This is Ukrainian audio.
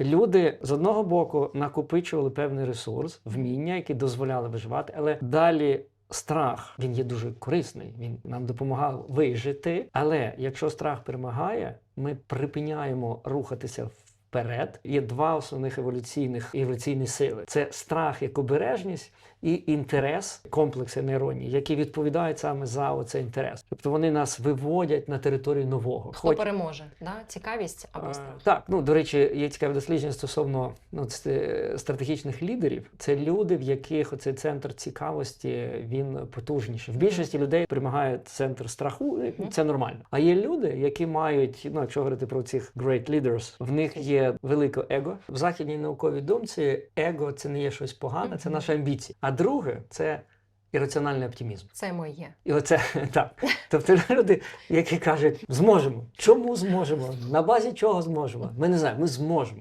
Люди з одного боку накопичували певний ресурс, вміння, які дозволяли виживати, але далі. Страх він є дуже корисний. Він нам допомагав вижити. Але якщо страх перемагає, ми припиняємо рухатися вперед. Є два основних еволюційних еволюційні сили: це страх як обережність і інтерес, комплекси нейронні, які відповідають саме за оцей інтерес. Тобто вони нас виводять на територію нового. Хто переможе? Да? Цікавість або Е, страх? Так, ну до речі, є цікаве дослідження стосовно ну, ц- стратегічних лідерів. Це люди, в яких оцей центр цікавості він потужніший. В більшості людей перемагає центр страху, це нормально. А є люди, які мають, ну якщо говорити про цих great leaders, в них є велике его. В західній науковій думці его це не є щось погане, це наша амбіція. А друге це ірраціональний оптимізм. Це моє. І оце так. Тобто люди, які кажуть, зможемо. Чому зможемо? На базі чого зможемо? Ми не знаємо, ми зможемо.